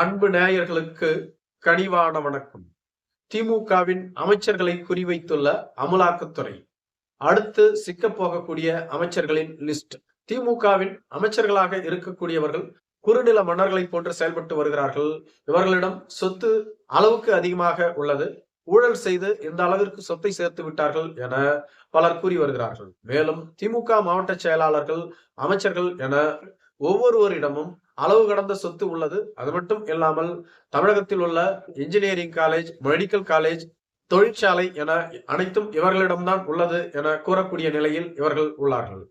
அன்பு நேயர்களுக்கு கனிவான வணக்கம். திமுகவின் அமைச்சர்களை குறிவைத்துள்ள அமலாக்கத்துறை. அடுத்து சிக்க போகக்கூடிய அமைச்சர்களின் லிஸ்ட். திமுகவின் அமைச்சர்களாக இருக்கக்கூடியவர்கள் குறுநில மன்னர்களை போன்று செயல்பட்டு வருகிறார்கள். இவர்களிடம் சொத்து அளவுக்கு அதிகமாக உள்ளது. ஊழல் செய்து இந்த அளவிற்கு சொத்தை சேர்த்து விட்டார்கள் என பலர் கூறி வருகிறார்கள். மேலும் திமுக மாவட்ட செயலாளர்கள் அமைச்சர்கள் என ஒவ்வொருவரிடமும் அளவு கடந்த சொத்து உள்ளது. அது மட்டும் இல்லாமல் தமிழகத்தில் உள்ள இன்ஜினியரிங் காலேஜ் மெடிக்கல் காலேஜ் தொழிற்சாலை என அனைத்தும் இவர்களிடம்தான் உள்ளது என கூறக்கூடிய நிலையில் இவர்கள் உள்ளார்கள்.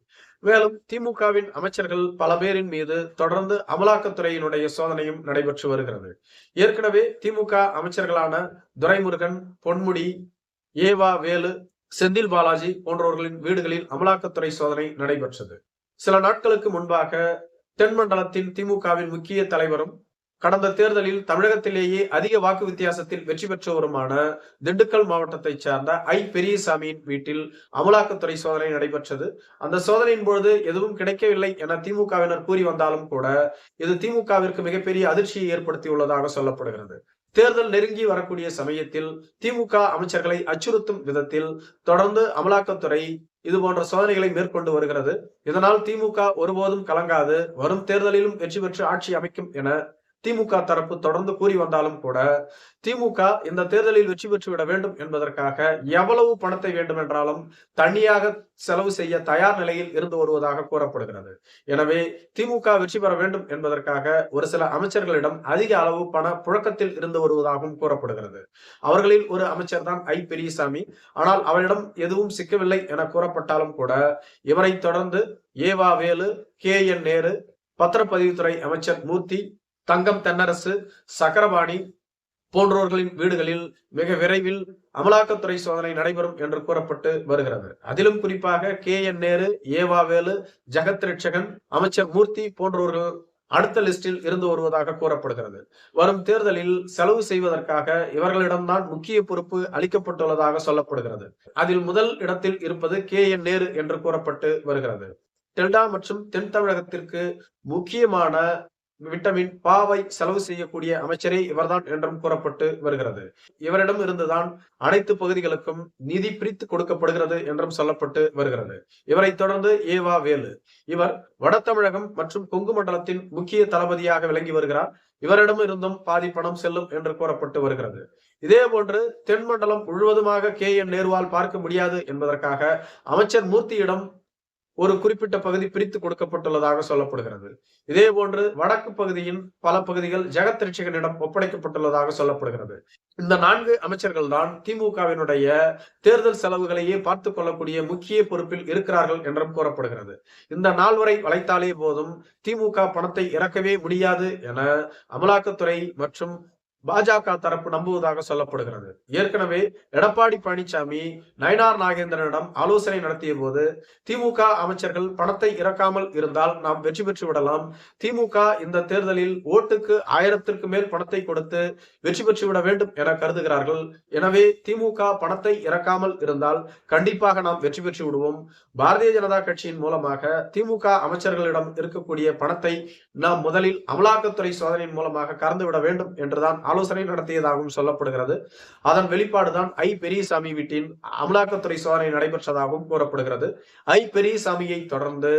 மேலும் திமுகவின் அமைச்சர்கள் பல பேரின் மீது தொடர்ந்து அமலாக்கத்துறையினுடைய சோதனையும் நடைபெற்று வருகிறது. ஏற்கனவே திமுக அமைச்சர்களான துரைமுருகன் பொன்முடி ஏவா வேலு செந்தில் பாலாஜி போன்றவர்களின் வீடுகளில் அமலாக்கத்துறை சோதனை நடைபெற்றது. சில நாட்களுக்கு முன்பாக தென்மண்டலத்தின் திமுகவின் முக்கிய தலைவரும் கடந்த தேர்தலில் தமிழகத்திலேயே அதிக வாக்கு வித்தியாசத்தில் வெற்றி பெற்றவருமான திண்டுக்கல் மாவட்டத்தை சார்ந்த ஐ பெரியசாமியின் வீட்டில் அமலாக்கத்துறை சோதனை நடைபெற்றது. அந்த சோதனையின் பொழுது எதுவும் கிடைக்கவில்லை என திமுகவினர் கூறி வந்தாலும் கூட இது திமுகவிற்கு மிகப்பெரிய அதிர்ச்சியை ஏற்படுத்தியுள்ளதாக சொல்லப்படுகிறது. தேர்தல் நெருங்கி வரக்கூடிய சமயத்தில் திமுக அமைச்சர்களை அச்சுறுத்தும் விதத்தில் தொடர்ந்து அமலாக்கத்துறை இது போன்ற சோதனைகளை மேற்கொண்டு வருகிறது. இதனால் திமுக ஒருபோதும் கலங்காது. வரும் தேர்தலிலும் வெற்றி பெற்று ஆட்சி அமைக்கும் என திமுக தரப்பு தொடர்ந்து கூறி வந்தாலும் கூட திமுக இந்த தேர்தலில் வெற்றி பெற்று விட வேண்டும் என்பதற்காக எவ்வளவு பணத்தை வேண்டும் என்றாலும் தனியாக செலவு செய்ய தயார் நிலையில் இருந்து வருவதாக கூறப்படுகிறது. எனவே திமுக வெற்றி பெற வேண்டும் என்பதற்காக ஒரு சில அமைச்சர்களிடம் அதிக அளவு பண புழக்கத்தில் இருந்து வருவதாகவும் கூறப்படுகிறது. அவர்களில் ஒரு அமைச்சர் தான் ஐ. பெரியசாமி. ஆனால் அவரிடம் எதுவும் சிக்கவில்லை என கூறப்பட்டாலும் கூட இவரை தொடர்ந்து ஏவா வேலு கே. என். நேரு பத்திரப்பதிவுத்துறை அமைச்சர் மூர்த்தி தங்கம் தென்னரசு சக்கரபாணி போன்றோர்களின் வீடுகளில் மிக விரைவில் அமலாக்கத்துறை சோதனை நடைபெறும் என்று கூறப்பட்டு வருகிறது. அதிலும் குறிப்பாக கே என் நேரு ஏவாவேலு ஜெகத் ரட்சகன் அமைச்சர் மூர்த்தி போன்றோர்கள் அடுத்த லிஸ்டில் இருந்து வருவதாக கூறப்படுகிறது. வரும் தேர்தலில் செலவு செய்வதற்காக இவர்களிடம்தான் முக்கிய பொறுப்பு அளிக்கப்பட்டுள்ளதாக சொல்லப்படுகிறது. அதில் முதல் இடத்தில் இருப்பது கே என் நேரு என்று கூறப்பட்டு வருகிறது. டெல்டா மற்றும் தென் தமிழகத்திற்கு முக்கியமான விட்டமின் பாவை செலவு செய்யக்கூடிய அமைச்சரே இவர்தான் என்றும் கூறப்பட்டு வருகிறது. இவரிடம் இருந்துதான் அனைத்து பகுதிகளுக்கும் நிதி பிரித்து கொடுக்கப்படுகிறது என்றும் சொல்லப்பட்டு வருகிறது. இவரை தொடர்ந்து ஏவா வேலு. இவர் வட தமிழகம் மற்றும் கொங்கு மண்டலத்தின் முக்கிய தளபதியாக விளங்கி வருகிறார். இவரிடம் இருந்தும் பாதி பணம் செல்லும் என்று கூறப்பட்டு வருகிறது. இதே போன்று தென் மண்டலம் முழுவதுமாக கே என் நேருவால் பார்க்க முடியாது என்பதற்காக அமைச்சர் மூர்த்தியிடம் ஒரு குறிப்பிட்ட பகுதி பிரித்து கொடுக்கப்பட்டுள்ளதாக சொல்லப்படுகிறது. இதே போன்று வடக்கு பகுதியின் பல பகுதிகள் ஜெகத் ரட்சகனிடம் ஒப்படைக்கப்பட்டுள்ளதாக சொல்லப்படுகிறது. இந்த நான்கு அமைச்சர்கள் தான் திமுகவினுடைய தேர்தல் செலவுகளையே பார்த்து கொள்ளக்கூடிய முக்கிய பொறுப்பில் இருக்கிறார்கள் என்றும் கூறப்படுகிறது. இந்த நால்வரை வளைத்தாலே போதும் திமுக பணத்தை இறக்கவே முடியாது என அமலாக்கத்துறை மற்றும் பாஜக தரப்பு நம்புவதாக சொல்லப்படுகிறது. ஏற்கனவே எடப்பாடி பழனிசாமி நயனார் நாகேந்திரனிடம் ஆலோசனை நடத்திய போது திமுக அமைச்சர்கள் பணத்தை இறக்காமல் இருந்தால் நாம் வெற்றி பெற்று விடலாம். திமுக இந்த தேர்தலில் ஓட்டுக்கு ஆயிரத்திற்கு மேல் பணத்தை கொடுத்து வெற்றி பெற்று விட வேண்டும் என கருதுகிறார்கள். எனவே திமுக பணத்தை இறக்காமல் இருந்தால் கண்டிப்பாக நாம் வெற்றி பெற்று விடுவோம். பாரதிய ஜனதா கட்சியின் மூலமாக திமுக அமைச்சர்களிடம் இருக்கக்கூடிய பணத்தை நாம் முதலில் அமலாக்கத்துறை சோதனையின் மூலமாக கறந்துவிட வேண்டும் என்றுதான் ஆலோசனை நடத்தியதாகவும் சொல்லப்படுகிறது. அதன் வெளிப்பாடுதான் ஐ பெரியசாமி வீட்டின் அமலாக்கத்துறை சோதனை நடைபெற்றதாகவும் கூறப்படுகிறது. ஐ பெரியசாமியை தொடர்ந்து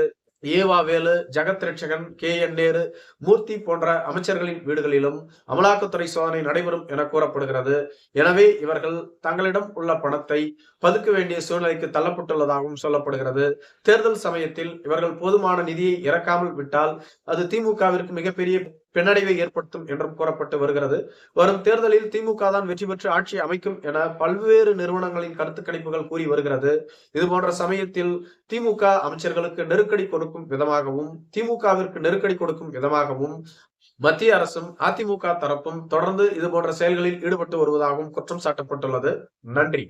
ஏவா வேலு ஜெகத் ரட்சகன் கே என் நேரு மூர்த்தி போன்ற அமைச்சர்களின் வீடுகளிலும் அமலாக்கத்துறை சோதனை நடைபெறும் என கூறப்படுகிறது. எனவே இவர்கள் தங்களிடம் உள்ள பணத்தை பதுக்க வேண்டிய சூழ்நிலைக்கு தள்ளப்பட்டுள்ளதாகவும் சொல்லப்படுகிறது. தேர்தல் சமயத்தில் இவர்கள் போதுமான நிதியை இறக்காமல் விட்டால் அது திமுகவிற்கு மிகப்பெரிய பின்னடைவை ஏற்படுத்தும் என்றும் கூறப்பட்டு வருகிறது. வரும் தேர்தலில் திமுக தான் வெற்றி பெற்று ஆட்சி அமைக்கும் என பல்வேறு நிறுவனங்களின் கருத்து கணிப்புகள் கூறி வருகிறது. இது போன்ற சமயத்தில் திமுக அமைச்சர்களுக்கு நெருக்கடி கொடுக்கும் விதமாகவும் திமுகவிற்கு நெருக்கடி கொடுக்கும் விதமாகவும் மத்திய அரசும் அதிமுக தரப்பும் தொடர்ந்து இது போன்ற செயல்களில் ஈடுபட்டு வருவதாகவும் குற்றம் சாட்டப்பட்டுள்ளது. நன்றி.